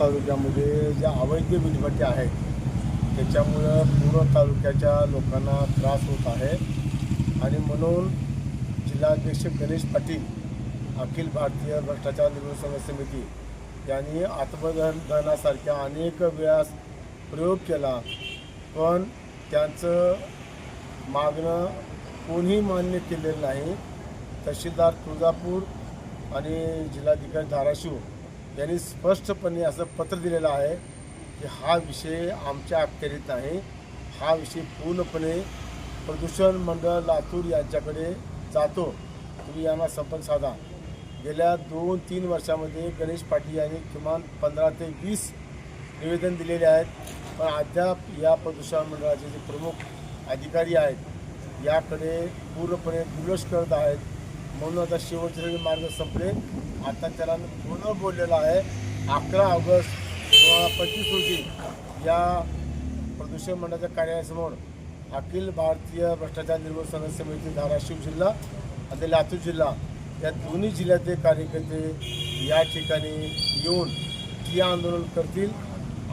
तालुक्यामध्ये ज्या अवैध वीजभट्टी आहेत त्याच्यामुळं पूर्ण तालुक्याच्या लोकांना त्रास होत आहे. आणि म्हणून जिल्हाध्यक्ष गणेश पाटील अखिल भारतीय भ्रष्टाचार निर्मूलन समिती यांनी आत्मदहन अनेक वेळा प्रयोग केला पण त्यांचं मागणं कोणीही मान्य केलेलं नाही. तहसीलदार तुळजापूर आणि जिल्हाधिकारी धाराशिव यांनी स्पष्टपणे असं पत्र दिलेलं आहे की हा विषय आमच्या अखत्यारीत नाही हा विषय पूर्णपणे प्रदूषण मंडळ लातूर यांच्याकडे जातो. तुम्ही यांना संपर्क साधा. गेल्या दोन तीन वर्षामध्ये गणेश पाटील यांनी किमान पंधरा ते वीस निवेदन दिलेले आहेत. पण अद्याप या प्रदूषण मंडळाचे जे प्रमुख अधिकारी आहेत याकडे पूर्णपणे दुर्लक्ष करत आहेत. म्हणून आता शेवटचे सगळे मार्ग संपले. आता त्याला पूर्ण बोललेला आहे. अकरा ऑगस्ट दोन हजार पंचवीस रोजी या प्रदूषण मंडळाच्या कार्यालयासमोर अखिल भारतीय भ्रष्टाचार निर्मूलन समिती धाराशिव जिल्हा आणि लातूर जिल्हा या दोन्ही जिल्ह्यातले कार्यकर्ते या ठिकाणी येऊन ती आंदोलन करतील.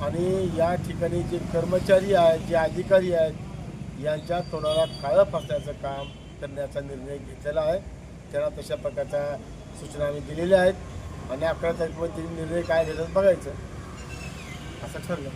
आणि या ठिकाणी जे कर्मचारी आहेत जे अधिकारी आहेत यांच्या तोंडाला काळं फासण्याचं काम करण्याचा निर्णय घेतलेला आहे. त्यांना तशा प्रकारच्या सूचना आम्ही दिलेल्या आहेत. आणि अकरा तारखेमध्ये निर्णय काय घेतात बघायचं. असं ठरलं.